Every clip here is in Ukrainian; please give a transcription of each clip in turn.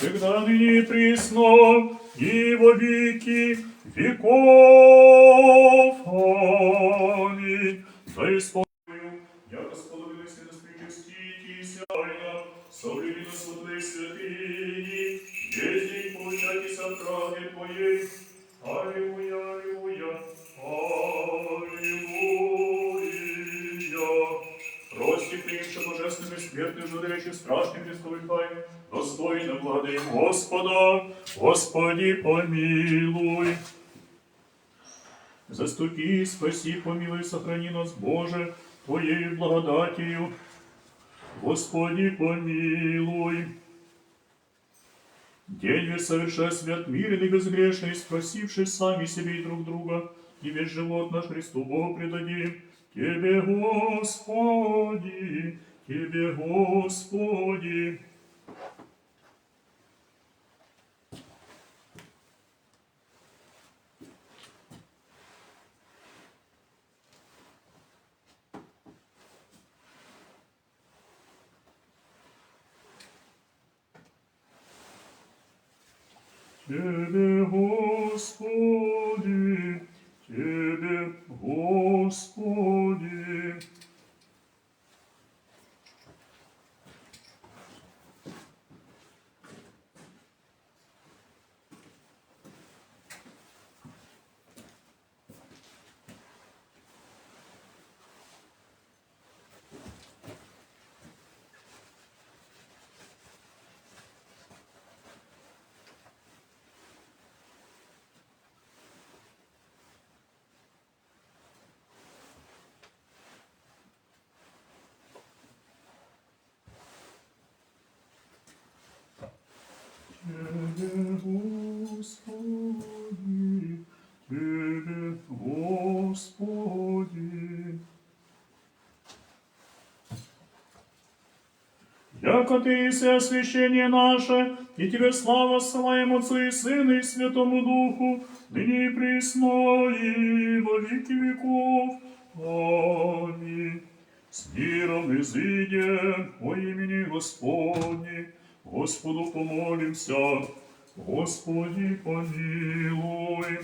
всегда ныне и присно, и во веки веков. Аминь. Да исполню, я расположились и распричаститесь, айна, соврели на святые святыни, весь день получайтесь от правды Твоей. Аллилуйя, аллилуйя, аллилуйя. Прости притча божественной смерти, жудающих страшных крестовых тайн, достойно благодарим Господа, Господи помилуй. Заступи, спаси, помилуй, сохрани нас, Боже, Твоей благодатью. Господи помилуй. День весь совершай свят мирен и безгрешный, спросивший сами себе и друг друга, и весь живот наш Христу Богу предадим. Тебе, Господи, Тебе, Господи. Тебе, Господи, Тебе, Господи. Тебе, Господи, Тебе, Господи Яко Ты и освящение наше, и Тебе слава ссылаем Отцу и Сыну и Святому Духу, ныне и присно, и во веки веков. Аминь. С миром изыдем во имени Господне, Господу помолимся, Господи помилуй.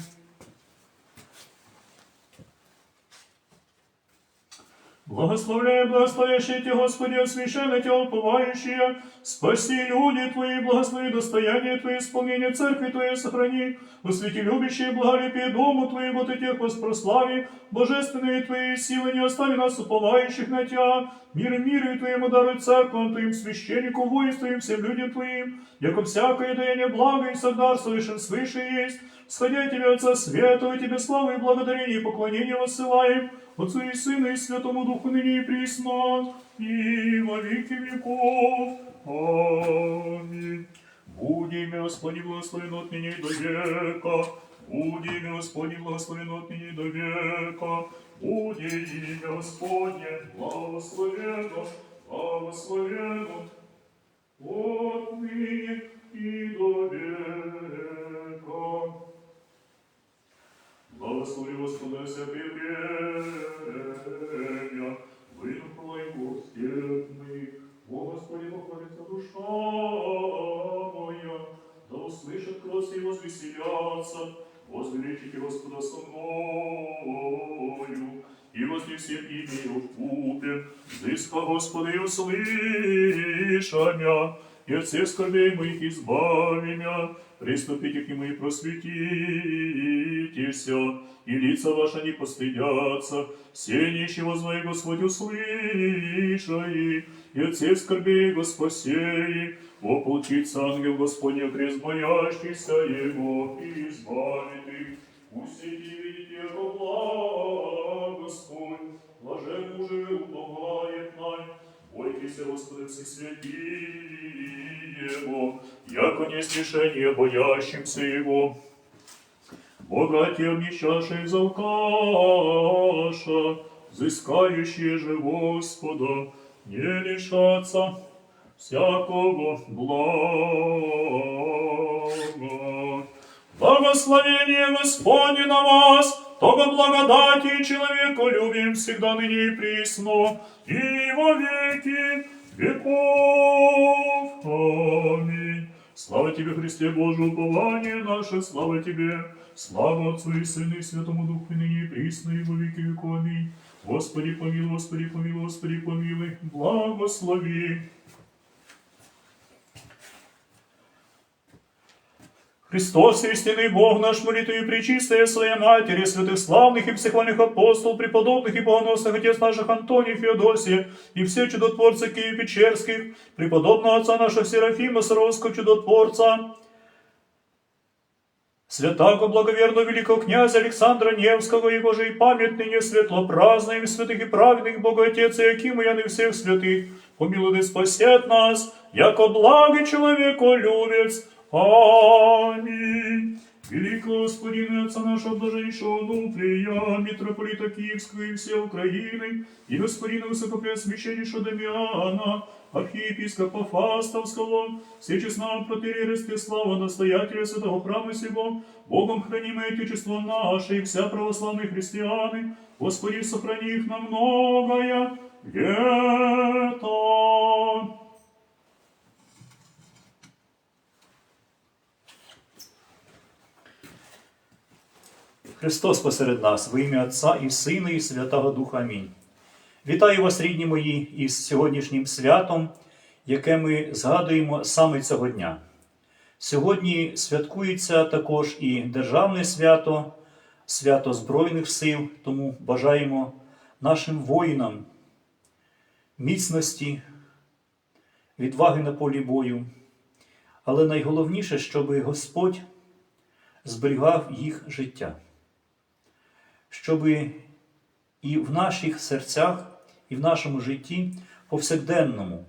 Благословляй, благословящие Тебя, Господи, освященные Тебя, уповающие, спаси люди Твои, благослови достояние Твое, исполнение церкви Твоей сохрани, усвети любящие, благолепие дому Твоего, Ты тех воспрослави, божественные Твои силы не остави нас, уповающих на Тебя, мир и миру Твоему даруй церквам Твоим, священнику, воинству Твоим, всем людям Твоим, яко всякое даяние блага и всегда совершен свыше есть, сходя Тебе, Отца Свету, Тебе славу и благодарение и поклонение воссылаем, Отцу и Сыну и Святому Духу ныне и присно, и во веки веков. Аминь. Буди Господи благословен от ныне и до века. Буди Господи благословен от ныне и до века. Буди имя Господне благословено, благословено от ныне и до века. Благослови Господа всякое Господи и услыша мя, и от всех скорбей моих избави мя, приступите к нему и просветитесь, и лица ваши не постыдятся, все нищие возвои Господь услышай, и от всех скорбей его спасей, ополчится ангел Господня крест боящийся его, и избавит их, Не смешение боящимся его, несчастные из алкаша, взыскающие же Господа, не лишатся всякого блага. Благословение Господне на вас, того благодати человеку любим всегда ныне и присно, и во веки веков. Аминь. Слава тебе, Христе Боже, упование наше, слава Тебе. Слава Отцу и Сыну и Святому Духу, ныне и присно, и во веки веков. Аминь. Господи, помилуй, Господи, помилуй, Господи, помилуй, благослови. Христос, истинный Бог наш, молитвою пречистая Своя Матери, святых славных и всехвальных апостол, преподобных и богоносных отец наших Антоний, Феодосия, и все чудотворцы Киев-Печерских, преподобного отца нашего Серафима Саровского чудотворца, Святаго благоверного великого князя Александра Невского и Божий память ныне светло празднуем святых и праведных Бога Отец Иакима и Яны всех святых, помилуй да спасет нас, яко благий человеку любец. Аминь. Великого Господина Отца нашего Блаженнейшего Нутрия, митрополита Киевского и всей Украины, и Господина Высокопреосвященнейшего Дамиана, архиепископа Фастовского, всечестного протерея Ростислава, настоятеля святого храма сего, Богом хранимое Отечество наше и вся православные христианы, Господи, сохрани их на многое лето. Христос посеред нас, в ім'я Отця і Сина, і Святого Духа. Амінь. Вітаю вас, рідні мої, із сьогоднішнім святом, яке ми згадуємо саме цього дня. Сьогодні святкується також і державне свято, свято Збройних сил, тому бажаємо нашим воїнам міцності, відваги на полі бою. Але найголовніше, щоб Господь зберігав їх життя щоб і в наших серцях, і в нашому житті повсякденному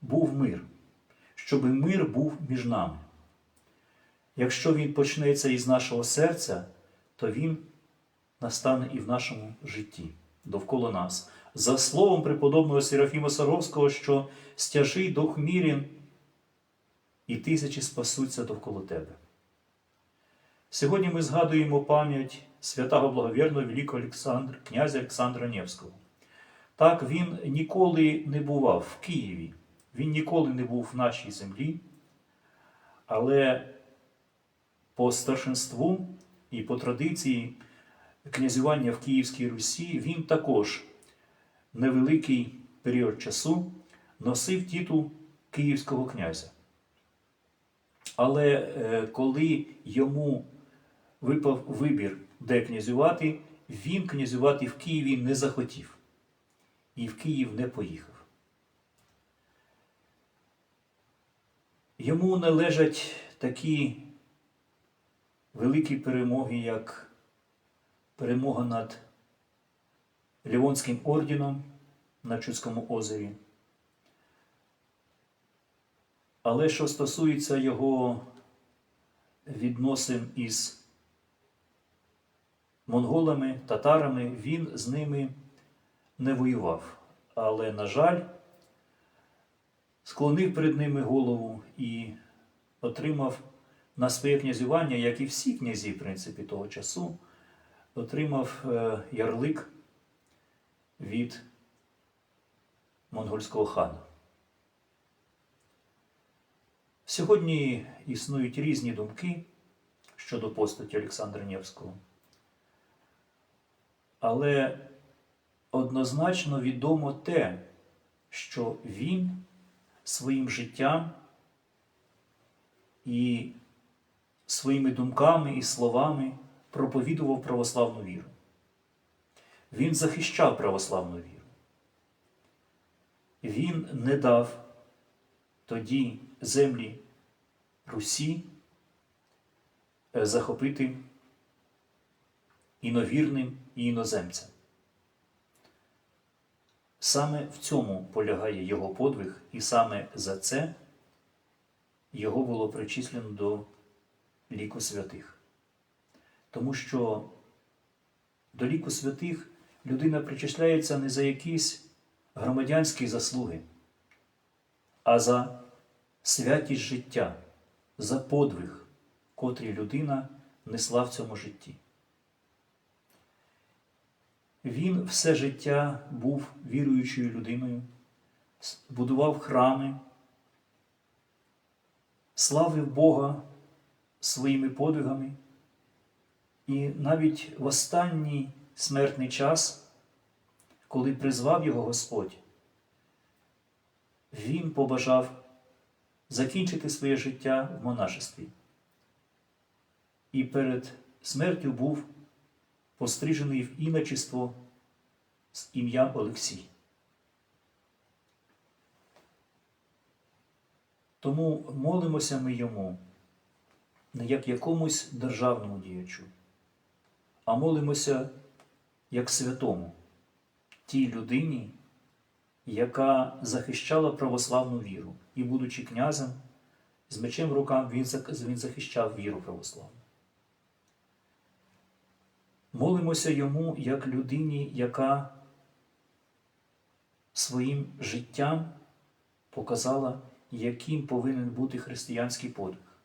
був мир, щоб мир був між нами. Якщо він почнеться із нашого серця, то він настане і в нашому житті довкола нас. За словом преподобного Серафіма Саровського, що стяжий дух мірін, і тисячі спасуться довкола тебе. Сьогодні ми згадуємо пам'ять святого благовірного великого Олександра, князя Олександра Невського. Так, він ніколи не бував в Києві, він ніколи не був в нашій землі, але по старшинству і по традиції князювання в Київській Русі він також невеликий період часу носив титул Київського князя. Але е, коли йому випав вибір, де князювати, він князювати в Києві не захотів і в Київ не поїхав. Йому належать такі великі перемоги, як перемога над Лівонським орденом на Чудському озері. Але що стосується його відносин із монголами, татарами, він з ними не воював. Але, на жаль, склонив перед ними голову і отримав на своє князювання, як і всі князі, в принципі, того часу, отримав е, ярлик від монгольського хана. Сьогодні існують різні думки щодо постаті Олександра Невського. Але однозначно відомо те, що він своїм життям і своїми думками і словами проповідував православну віру. Він захищав православну віру. Він не дав тоді землі Русі е, захопити іновірним і іноземцям. Саме в цьому полягає його подвиг, і саме за це його було причислено до ліку святих. Тому що до ліку святих людина причисляється не за якісь громадянські заслуги, а за святість життя, за подвиг, котрий людина несла в цьому житті. Він все життя був віруючою людиною, будував храми, славив Бога своїми подвигами, і навіть в останній смертний час, коли призвав його Господь, він побажав закінчити своє життя в монашестві. І перед смертю був пострижений в іночество з ім'я Олексій. Тому молимося ми йому не як якомусь державному діячу, а молимося як святому, тій людині, яка захищала православну віру. І, будучи князем, з мечем в руках він захищав віру православну. Молимося йому як людині, яка своїм життям показала, яким повинен бути християнський подвиг.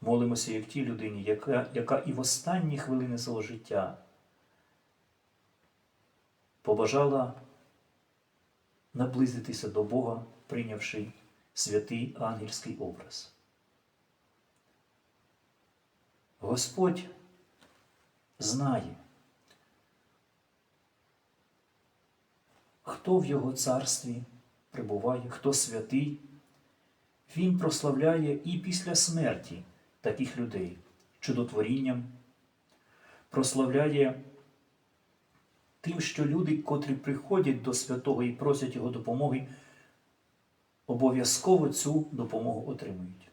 Молимося як тій людині, яка, яка і в останні хвилини свого життя побажала наблизитися до Бога, прийнявши святий ангельський образ. Господь знає, хто в Його царстві прибуває, хто святий, Він прославляє і після смерті таких людей чудотворінням, прославляє тим, що люди, котрі приходять до святого і просять Його допомоги, обов'язково цю допомогу отримують.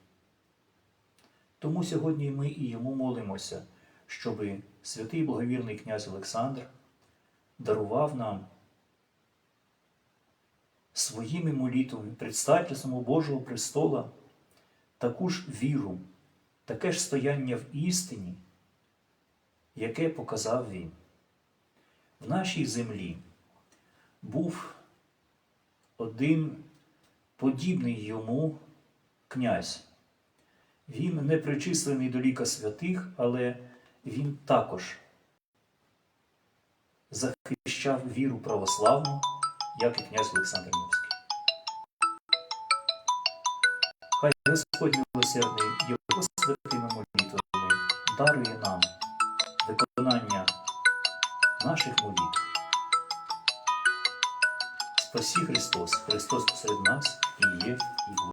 Тому сьогодні ми і йому молимося, щоб святий благовірний князь Олександр дарував нам своїми молитвами, предстательством Божого престола таку ж віру, таке ж стояння в істині, яке показав він. В нашій землі був один подібний йому князь. Він не причислений до ліка святих, але він також захищав віру православну, як і князь Олександр Невський. Хай Господь милосердний його святими молитвами дарує нам виконання наших молитв. Спасі Христос, Христос посеред нас і є, і буде.